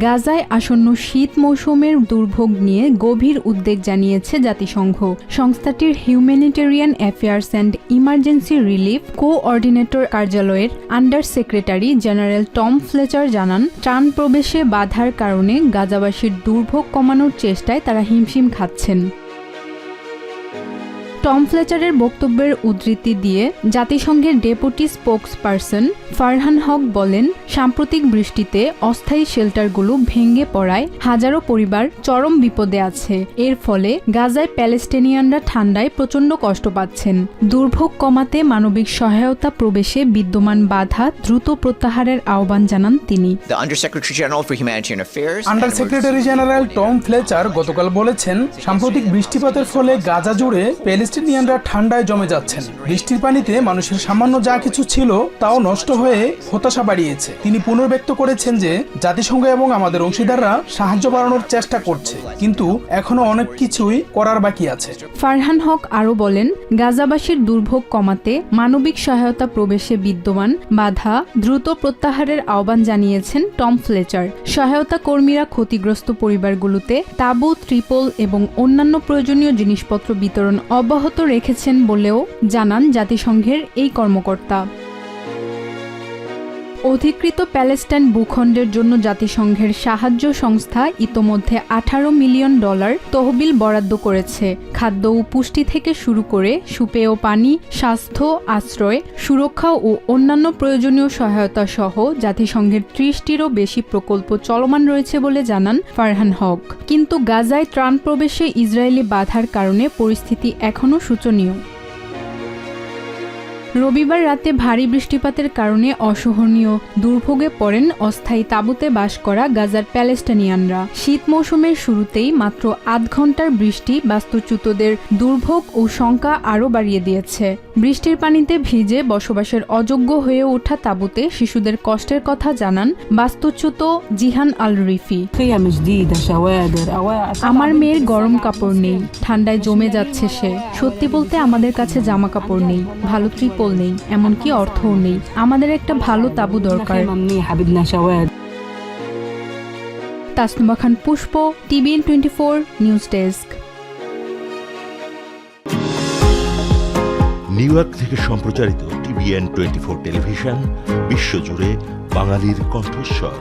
গাজায় আসন্ন শীত মৌসুমের দুর্ভোগ নিয়ে গভীর উদ্বেগ জানিয়েছে জাতিসংঘ। সংস্থাটির humanitarian affairs and emergency relief coordinator কার্যালয়ের under secretary general Tom Fletcher জানান, ত্রাণ প্রবেশে বাধার কারণে গাজাবাসীর দুর্ভোগ কমানোর চেষ্টায় তারা হিমশিম খাচ্ছেন। টম ফ্লেচারের বক্তব্যের উদ্ধৃতি দিয়ে জাতিসংঘের ডেপুটি স্পোকসপারসন ফারহান হক বলেন সাম্প্রতিক বৃষ্টিতে অস্থায়ী শেল্টারগুলো ভেঙে পড়ায় হাজারো পরিবার চরম বিপদে আছে। এর ফলে গাজায় প্যালেস্টিনিয়ানরা ঠান্ডায় প্রচণ্ড কষ্ট পাচ্ছেন। দুর্ভোগ কমাতে মানবিক সহায়তা প্রবেশে বিদ্যমান বাধা দ্রুত প্রত্যাহারের আহ্বান জানান তিনি. Under secretary general Tom Fletcher গতকাল বলেছেন সাম্প্রতিক বৃষ্টিপাতের ফলে গাজা জুড়ে প্যালেস্টিনিয়ানরা ঠান্ডায় জমে যাচ্ছেন। বৃষ্টির পানিতে মানুষের সামান্য যা কিছু ছিল, তাও নষ্ট হয়ে হতাশা বাড়িয়েছে। তিনি পুনর্ব্যক্ত করেছেন যে, জাতিসংঘ এবং আমাদের অংশীদাররা সাহায্য বাড়ানোর চেষ্টা করছে। কিন্তু এখনও অনেক কিছুই করার বাকি আছে। ফারহান হক আরও বলেন, গাজাবাসীর দুর্ভোগ কমাতে মানবিক সহায়তা প্রবেশে বিদ্যমান বাধা দ্রুত প্রত্যাহারের আহ্বান জানিয়েছেন টম ফ্লেচার। সহায়তা কর্মীরা ক্ষতিগ্রস্ত পরিবারগুলোতে তাঁবু, ত্রিপল এবং অন্যান্য প্রয়োজনীয় জিনিসপত্র বিতরণ অব্যাহত রেখেছেন বলেও জানান জাতিসংঘের এই কর্মকর্তা। অধিকৃত প্যালেস্টাইন ভূখণ্ডের জন্য জাতিসংঘের সাহায্য সংস্থা ইতোমধ্যে আঠারো মিলিয়ন ডলার তহবিল বরাদ্দ করেছে। খাদ্য ও পুষ্টি থেকে শুরু করে সুপেয় পানি, স্বাস্থ্য, আশ্রয়, সুরক্ষা ও অন্যান্য প্রয়োজনীয় সহায়তা সহ জাতিসংঘের ত্রিশটিরও বেশি প্রকল্প চলমান রয়েছে বলে জানান ফারহান হক। কিন্তু গাজায় ত্রাণ প্রবেশে ইসরায়েলি বাধার কারণে পরিস্থিতি এখনও শোচনীয়। রবিবার রাতে ভারী বৃষ্টিপাতের কারণে অসহনীয় দুর্ভোগে পড়েন অস্থায়ী তাঁবুতে বাস করা গাজার প্যালেস্টানিয়ানরা। শীত মৌসুমের শুরুতেই মাত্র আধ ঘণ্টার বৃষ্টি বাস্তুচ্যুতদের দুর্ভোগ ও শঙ্কা আরও বাড়িয়ে দিয়েছে। বৃষ্টির পানিতে ভিজে বসবাসের অযোগ্য হয়ে ওঠা তাঁবুতে শিশুদের কষ্টের কথা জানান বাস্তুচ্যুত জিহান আল রিফি। আমার মেয়ের গরম কাপড় নেই, ঠান্ডায় জমে যাচ্ছে সে। সত্যি বলতে আমাদের কাছে জামা কাপড় নেই। ভালো ত্রিপ শিকল নেই, এমনকি অর্থও নেই। আমাদের একটা ভালো তাবু দরকার। তাসনুমা খান, পুষ্প, TVN twenty four news desk. New York থেকে সম্প্রচারিত টিভিএন টোয়েন্টি ফোর টেলিভিশন, বিশ্বজুড়ে বাঙালির কণ্ঠস্বর।